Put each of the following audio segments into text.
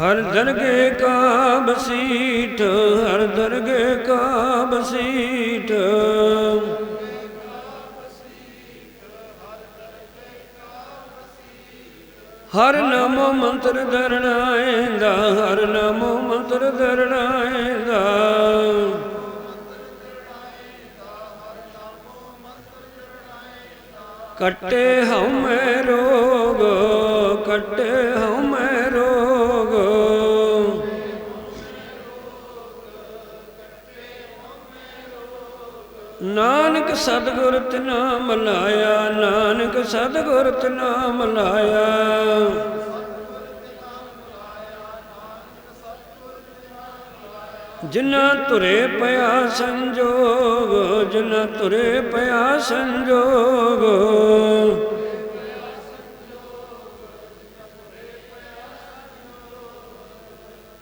ਹਰ ਦਰਗੇ ਕਾ ਬਸੀਠ ਹਰ ਦਰਗੇ ਕਾ ਬਸੀਠ ਹਰ ਨਾਮੋ ਮੰਤਰ ਦਰਣਾਏਂਦਾ ਹਰ ਨਾਮੋ ਮੰਤਰ ਦਰਣਾਏਂਦਾ ਕਟੇ ਹਉਮੈ ਰੋਗ, ਕਟੇ ਨਾਨਕ ਸਤਿਗੁਰ ਤਿਨਾ ਮਲਾਇਆ ਨਾਨਕ ਸਤਿਗੁਰ ਤਿਨਾ ਮਲਾਇਆ ਜਿਨਾ ਤੁਰੇ ਪਿਆ ਸੰਜੋਗ ਜਿਨਾ ਤੁਰੇ ਪਿਆ ਸੰਜੋਗ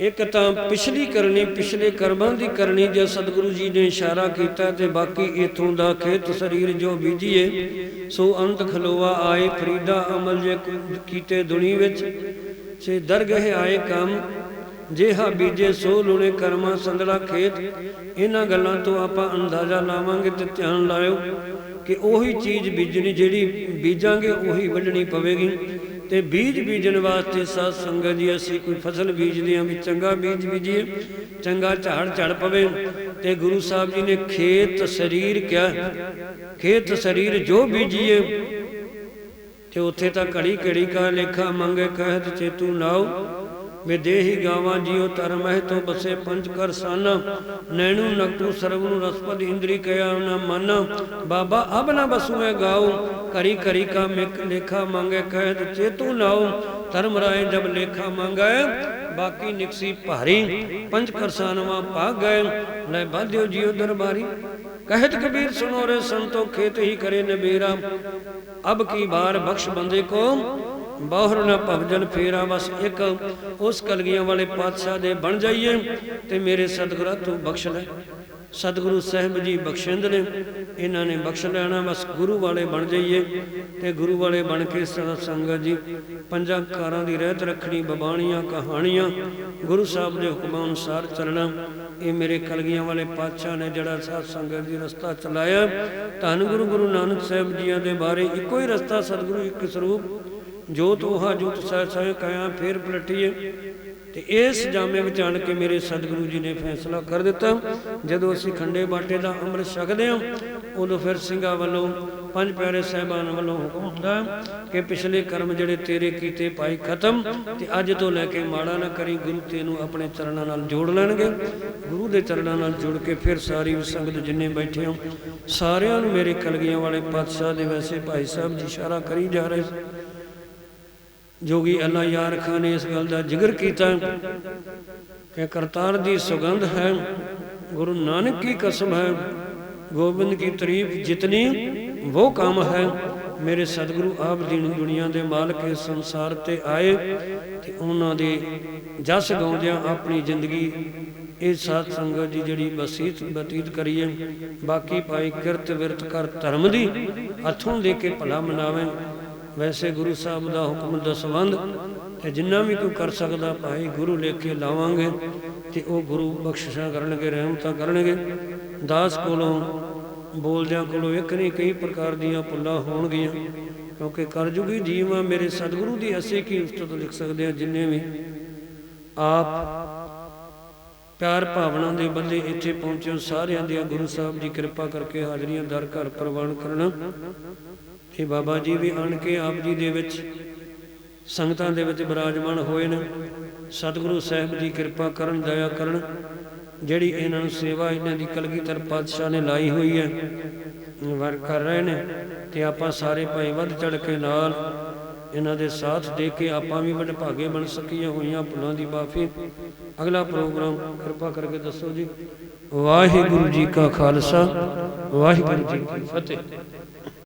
ਇੱਕ ਤਾਂ ਪਿਛਲੀ ਕਰਨੀ, ਪਿਛਲੇ ਕਰਮਾਂ ਦੀ ਕਰਨੀ ਜੇ ਸਤਿਗੁਰੂ ਜੀ ਨੇ ਇਸ਼ਾਰਾ ਕੀਤਾ ਤੇ ਬਾਕੀ ਇਥੋਂ ਦਾ ਖੇਤ ਸਰੀਰ ਜੋ ਬੀਜੀਏ, ਸੋ ਅੰਤ ਖਲੋਆ ਆਏ ਫਰੀਦਾ ਅਮਲ ਜੇ ਕੀਤੇ ਦੁਨੀ ਵਿੱਚ। ਸੇ ਦਰਗਹਿ ਆਏ ਕੰਮ, ਜਿਹਾ ਬੀਜੇ ਸੋ ਲੁਣੇ ਕਰਮਾਂ ਸੰਦੜਾ ਖੇਤ। ਇਹਨਾਂ ਗੱਲਾਂ ਤੋਂ ਆਪਾਂ ਅੰਦਾਜ਼ਾ ਲਾਵਾਂਗੇ ਤੇ ਧਿਆਨ ਲਾਇਓ ਕਿ ਉਹੀ ਚੀਜ਼ ਬੀਜਣੀ ਜਿਹੜੀ ਬੀਜਾਂਗੇ, ਉਹੀ ਵੱਢਣੀ ਪਵੇਗੀ। ਤੇ ਬੀਜ ਬੀਜਣ ਵਾਸਤੇ ਸਾਧ ਸੰਗਤ ਜੀ, ਅਸੀਂ ਕੋਈ ਫਸਲ ਬੀਜਦੇ ਹਾਂ ਵੀ ਚੰਗਾ ਬੀਜ ਬੀਜੀਏ, ਚੰਗਾ ਝਾੜ ਝੜ ਪਵੇ ਤੇ ਗੁਰੂ ਸਾਹਿਬ ਜੀ ਨੇ ਖੇਤ ਸਰੀਰ ਕਿਹਾ, ਖੇਤ ਸਰੀਰ ਜੋ ਬੀਜੀਏ, ਤੇ ਉੱਥੇ ਤਾਂ ਘੜੀ ਘੜੀ ਕਾ ਲੇਖਾ ਮੰਗੇ, ਕਹਿਤ ਚੇਤੂ ਨਾਉ ਵੇ ਗਾਵਾਂ ਜੀਉ ਧਰਮ ਹੈ ਤੋ ਬਸੇ ਪੰਜ ਕਰ ਸਨ। ਨੈਣੂ, ਨਕਟੂ ਸਰਬ ਨੂੰ ਰਸਪਦ ਇੰਦਰੀ ਕਹਿਆ ਨਾ ਮਨ। ਬਾਬਾ, ਅਬ ਨਾ ਬਸੂਏ ਗਾਉ ਕਰੀ ਕਰੀ ਕਾ ਮਿਕ ਲੇਖਾ ਮੰਗੇ, ਕਹਿਤ ਚੇਤੂ ਨਾਉ। ਧਰਮ ਰਾਏ ਜਬ ਲੇਖਾ ਮੰਗੈ, ਬਾਕੀ ਨਿਕਸੀ ਭਾਰੀ। ਪੰਜ ਕਰਸਾਨਵਾ ਭਾਗ। ਗਏ ਲੈ ਬਾਧਿਓ ਜੀਉ ਦਰਬਾਰੀ। ਕਹਿਤ ਕਬੀਰ ਸੁਨੋ ਰੇ, ਸੰਤੋ ਖੇਤ ਹੀ ਕਰੇ ਨਬੇਰਾ। ਅਬ ਕੀ ਬਾਰ ਬਖਸ਼ ਬੰਦੇ ਕੋ? ਬਾਹਰ ਨਾ ਭਵਜਨ ਫੇਰਾ ਬਸ ਇੱਕ ਉਸ ਕਲਗੀਆਂ ਵਾਲੇ ਪਾਤਸ਼ਾਹ ਦੇ ਬਣ ਜਾਈਏ ਤੇ ਮੇਰੇ ਸਤਿਗੁਰਾਂ ਤੂੰ ਬਖਸ਼ ਲੈ। ਸਤਿਗੁਰੂ ਸਾਹਿਬ ਜੀ ਬਖਸ਼ਿੰਦ ਨੇ, ਇਹਨਾਂ ਨੇ ਬਖਸ਼ ਲੈਣਾ, ਬਸ ਗੁਰੂ ਵਾਲੇ ਬਣ ਜਾਈਏ ਤੇ ਗੁਰੂ ਵਾਲੇ ਬਣ ਕੇ ਸਦਾ ਸੰਗਤ ਜੀ, ਪੰਜਾਂ ਕਾਰਾਂ ਦੀ ਰਹਿਤ ਰੱਖਣੀ ਬਬਾਣੀਆਂ ਕਹਾਣੀਆਂ, ਗੁਰੂ ਸਾਹਿਬ ਦੇ ਹੁਕਮਾਂ ਅਨੁਸਾਰ ਚੱਲਣਾ। ਇਹ ਮੇਰੇ ਕਲਗੀਆਂ ਵਾਲੇ ਪਾਤਸ਼ਾਹ ਨੇ ਜਿਹੜਾ ਸਾਧ ਸੰਗਤ ਦੀ ਰਸਤਾ ਚਲਾਇਆ, ਧੰਨ ਗੁਰੂ ਗੁਰੂ ਨਾਨਕ ਸਾਹਿਬ ਜੀਆਂ ਦੇ ਬਾਰੇ ਇੱਕੋ ਹੀ ਰਸਤਾ ਸਤਿਗੁਰੂ ਇੱਕ ਸਰੂਪ ਜੋਤ ਉਹਾ ਜੋਤ ਸਹਿ ਸਹਿ ਕਾਇਆ, ਫੇਰ ਪਲਟੀਏ। ਤੇ ਇਸ ਜਾਮੇ ਵਿੱਚ ਆਣ ਕੇ ਮੇਰੇ ਸਤਿਗੁਰੂ ਜੀ ਨੇ ਫੈਸਲਾ ਕਰ ਦਿੱਤਾ। ਜਦੋਂ ਅਸੀਂ ਖੰਡੇ ਬਾਟੇ ਦਾ ਅੰਮ੍ਰਿਤ ਛਕਦੇ ਹਾਂ, ਉਦੋਂ ਫਿਰ ਸਿੰਘਾਂ ਵੱਲੋਂ, ਪੰਜ ਪਿਆਰੇ ਸਹਿਬਾਨ ਵੱਲੋਂ ਹੁਕਮ ਹੁੰਦਾ ਕਿ ਪਿਛਲੇ ਕਰਮ ਜਿਹੜੇ ਤੇਰੇ ਕੀਤੇ ਪਾਈ ਖਤਮ, ਤੇ ਅੱਜ ਤੋਂ ਲੈ ਕੇ ਮਾੜਾ ਨਾ ਕਰੀ, ਗੁਰੂ ਤੈਨੂੰ ਆਪਣੇ ਚਰਨਾਂ ਨਾਲ ਜੋੜ ਲੈਣਗੇ। ਗੁਰੂ ਦੇ ਚਰਨਾਂ ਨਾਲ ਜੁੜ ਕੇ ਫਿਰ ਸਾਰੀ ਸੰਗਤ ਜਿੰਨੇ ਬੈਠੇ ਹੋ, ਸਾਰਿਆਂ ਨੂੰ ਮੇਰੇ ਕਲਗੀਆਂ ਵਾਲੇ ਪਾਤਸ਼ਾਹ ਦੇ ਵੈਸੇ ਭਾਈ ਸਾਹਿਬ ਜੀ ਇਸ਼ਾਰਾ ਕਰੀ ਜਾ ਰਹੇ ਜੋਗੀ ਅੱਲਾ ਯਾਰ ਖਾਨ ਨੇ ਇਸ ਗੱਲ ਦਾ ਜ਼ਿਕਰ ਕੀਤਾ ਕਿ ਕਰਤਾਰ ਦੀ ਸੁਗੰਧ ਹੈ, ਗੁਰੂ ਨਾਨਕ ਕੀ ਕਸਮ ਹੈ, ਗੋਬਿੰਦ ਕੀ ਤਾਰੀਫ ਜਿਤਨੀ ਉਹ ਕੰਮ ਹੈ, ਮੇਰੇ ਸਤਿਗੁਰੂ ਆਪ ਦੀਨ ਦੁਨੀਆ ਦੇ ਮਾਲਕ ਇਸ ਸੰਸਾਰ ਤੇ ਆਏ ਤੇ ਉਹਨਾਂ ਦੇ ਜਸ ਗਾਉਂਦਿਆਂ ਆਪਣੀ ਜ਼ਿੰਦਗੀ ਇਹ ਸਾਧ ਸੰਗਤ ਦੀ ਜਿਹੜੀ ਬਸੀਤ ਬਤੀਤ ਕਰੀਏ ਬਾਕੀ ਭਾਈ ਕਿਰਤ ਵਿਰਤ ਕਰ ਧਰਮ ਦੀ, ਹੱਥੋਂ ਦੇ ਕੇ ਭਲਾ ਮਨਾਵੇ ਵੈਸੇ ਗੁਰੂ ਸਾਹਿਬ ਦਾ ਹੁਕਮ ਦਸਵੰਦ ਤੇ ਜਿੰਨਾ ਵੀ ਕੋਈ ਕਰ ਸਕਦਾ ਭਾਈ ਗੁਰੂ ਲੈ ਕੇ ਲਾਵਾਂਗੇ ਤੇ ਉਹ ਗੁਰੂ ਬਖਸ਼ਿਸ਼ਾਂ ਕਰਨਗੇ, ਰਹਿਮਤਾਂ ਕਰਨਗੇ। ਦਾਸ ਕੋਲੋਂ, ਬੋਲਦਿਆਂ ਕੋਲੋਂ ਇੱਕ ਨਹੀਂ, ਕਈ ਪ੍ਰਕਾਰ ਦੀਆਂ ਪੁੱਲਾਂ ਹੋਣਗੀਆਂ। ਕਿਉਂਕਿ ਕਰਜੁਗੀ ਜੀਵ ਆ, ਮੇਰੇ ਸਤਿਗੁਰੂ ਦੀ ਅਸੀਂ ਕੀ ਉਸਤਤ ਲਿਖ ਸਕਦੇ ਆ, ਜਿੰਨੇ ਵੀ ਆਪ ਪਿਆਰ ਭਾਵਨਾ ਦੇ ਬੰਦੇ ਇੱਥੇ ਪਹੁੰਚੇ ਸਾਰਿਆਂ ਦੀਆਂ ਗੁਰੂ ਸਾਹਿਬ ਦੀ ਕਿਰਪਾ ਕਰਕੇ ਹਾਜ਼ਰੀਆਂ ਦਰ ਘਰ ਪ੍ਰਵਾਨ ਕਰਨਾ। ਇਹ ਬਾਬਾ ਜੀ ਵੀ ਆਣ ਕੇ ਆਪ ਜੀ ਦੇ ਵਿੱਚ ਸੰਗਤਾਂ ਦੇ ਵਿੱਚ ਬਿਰਾਜਮਾਨ ਹੋਏ ਨੇ। ਸਤਿਗੁਰੂ ਸਾਹਿਬ ਦੀ ਕਿਰਪਾ ਕਰਨ, ਦਇਆ ਕਰਨ, ਜਿਹੜੀ ਇਹਨਾਂ ਨੂੰ ਸੇਵਾ ਇਹਨਾਂ ਦੀ ਕਲਗੀਧਰ ਪਾਤਸ਼ਾਹ ਨੇ ਲਾਈ ਹੋਈ ਹੈ, ਵਰ ਕਰ ਰਹੇ ਨੇ ਤੇ ਆਪਾਂ ਸਾਰੇ ਭਾਈ ਵੱਧ ਚੜ ਕੇ ਨਾਲ ਇਹਨਾਂ ਦੇ ਸਾਥ ਦੇ ਕੇ ਆਪਾਂ ਵੀ ਵੱਡ ਭਾਗੇ ਬਣ ਸਕੀਆਂ ਹੋਈਆਂ ਭੁੱਲਾਂ ਦੀ ਮਾਫੀ। ਅਗਲਾ ਪ੍ਰੋਗਰਾਮ ਕਿਰਪਾ ਕਰਕੇ ਦੱਸੋ ਜੀ। ਵਾਹਿਗੁਰੂ ਜੀ ਕਾ ਖਾਲਸਾ, ਵਾਹਿਗੁਰੂ ਜੀ ਕੀ ਫਤਿਹ।